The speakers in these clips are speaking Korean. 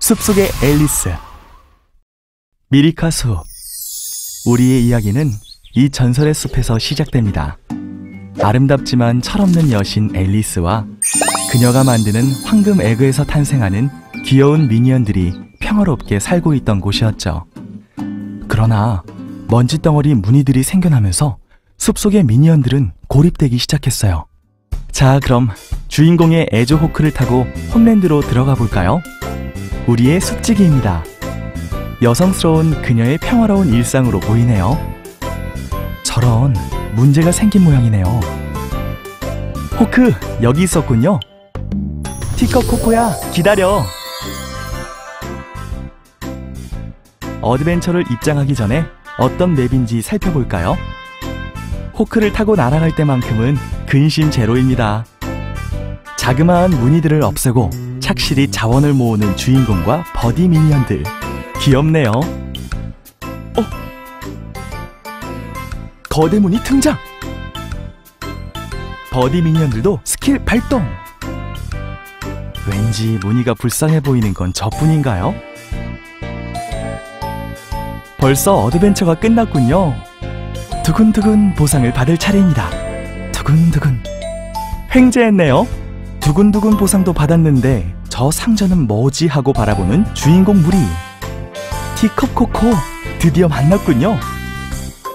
숲속의 앨리스 미리카 숲 우리의 이야기는 이 전설의 숲에서 시작됩니다. 아름답지만 철없는 여신 앨리스와 그녀가 만드는 황금 에그에서 탄생하는 귀여운 미니언들이 평화롭게 살고 있던 곳이었죠. 그러나 먼지 덩어리 무늬들이 생겨나면서 숲속의 미니언들은 고립되기 시작했어요. 자, 그럼 주인공의 에조 호크를 타고 홈랜드로 들어가 볼까요? 우리의 숲지기입니다. 여성스러운 그녀의 평화로운 일상으로 보이네요. 저런 문제가 생긴 모양이네요. 호크, 여기 있었군요. 티컵 코코야, 기다려. 어드벤처를 입장하기 전에 어떤 맵인지 살펴볼까요? 호크를 타고 날아갈 때만큼은 근심 제로입니다. 자그마한 무늬들을 없애고 착실히 자원을 모으는 주인공과 버디 미니언들. 귀엽네요. 어? 거대 무늬 등장! 버디 미니언들도 스킬 발동! 왠지 무늬가 불쌍해 보이는 건 저뿐인가요? 벌써 어드벤처가 끝났군요. 두근두근 보상을 받을 차례입니다. 두근두근. 횡재했네요. 두근두근 보상도 받았는데 저 상자는 뭐지 하고 바라보는 주인공 무리. 티컵 코코 드디어 만났군요.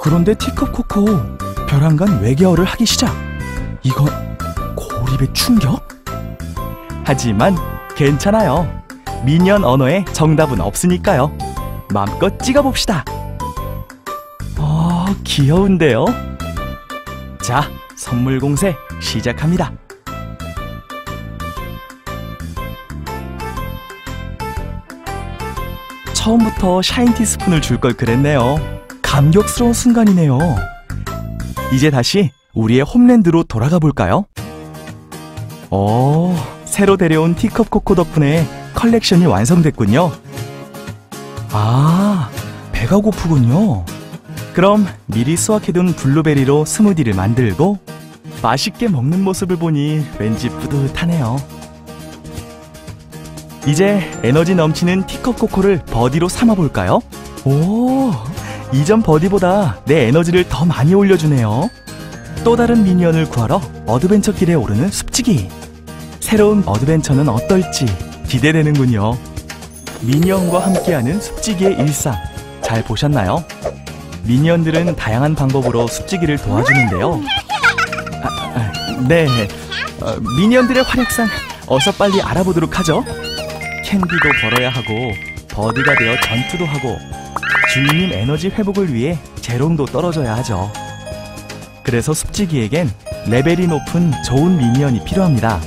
그런데 티컵 코코 벼랑간 외계어를 하기 시작. 이건 고립의 충격? 하지만 괜찮아요. 미니언 언어에 정답은 없으니까요. 마음껏 찍어봅시다. 어, 귀여운데요? 자, 선물 공세 시작합니다. 처음부터 샤인 티 스푼을 줄 걸 그랬네요. 감격스러운 순간이네요. 이제 다시 우리의 홈랜드로 돌아가 볼까요? 오, 새로 데려온 티컵 코코 덕분에 컬렉션이 완성됐군요. 아, 배가 고프군요. 그럼 미리 수확해둔 블루베리로 스무디를 만들고 맛있게 먹는 모습을 보니 왠지 뿌듯하네요. 이제 에너지 넘치는 티컵 코코를 버디로 삼아볼까요? 오, 이전 버디보다 내 에너지를 더 많이 올려주네요. 또 다른 미니언을 구하러 어드벤처 길에 오르는 숲지기. 새로운 어드벤처는 어떨지 기대되는군요. 미니언과 함께하는 숲지기의 일상 잘 보셨나요? 미니언들은 다양한 방법으로 숲지기를 도와주는데요. 아, 아, 네, 어, 미니언들의 활약상 어서 빨리 알아보도록 하죠. 캔디도 벌어야 하고 버디가 되어 전투도 하고 주인님 에너지 회복을 위해 재롱도 떨어져야 하죠. 그래서 숲지기에겐 레벨이 높은 좋은 미니언이 필요합니다.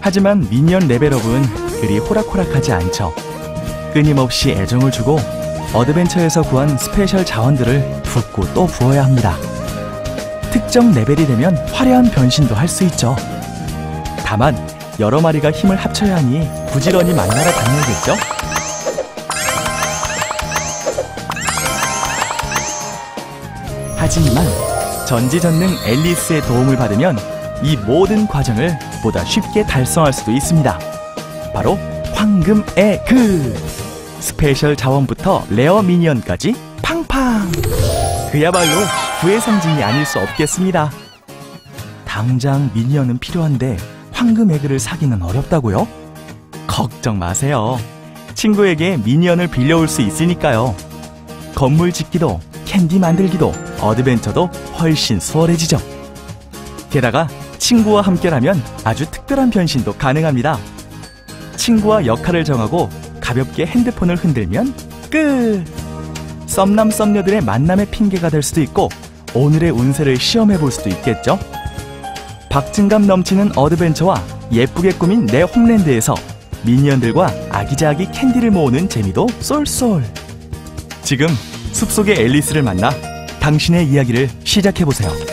하지만 미니언 레벨업은 그리 호락호락하지 않죠. 끊임없이 애정을 주고 어드벤처에서 구한 스페셜 자원들을 붓고 또 부어야 합니다. 특정 레벨이 되면 화려한 변신도 할 수 있죠. 다만 여러 마리가 힘을 합쳐야 하니 부지런히 만나러 다녀야겠죠? 하지만 전지전능 앨리스의 도움을 받으면 이 모든 과정을 보다 쉽게 달성할 수도 있습니다. 바로 황금 에그! 스페셜 자원부터 레어 미니언까지 팡팡! 그야말로 부의 상징이 아닐 수 없겠습니다. 당장 미니언은 필요한데 황금 에그를 사기는 어렵다고요? 걱정 마세요. 친구에게 미니언을 빌려올 수 있으니까요. 건물 짓기도, 캔디 만들기도, 어드벤처도 훨씬 수월해지죠. 게다가 친구와 함께라면 아주 특별한 변신도 가능합니다. 친구와 역할을 정하고 가볍게 핸드폰을 흔들면 끝! 썸남 썸녀들의 만남의 핑계가 될 수도 있고 오늘의 운세를 시험해 볼 수도 있겠죠? 박진감 넘치는 어드벤처와 예쁘게 꾸민 내 홈랜드에서 미니언들과 아기자기 캔디를 모으는 재미도 쏠쏠. 지금 숲속의 앨리스를 만나 당신의 이야기를 시작해 보세요.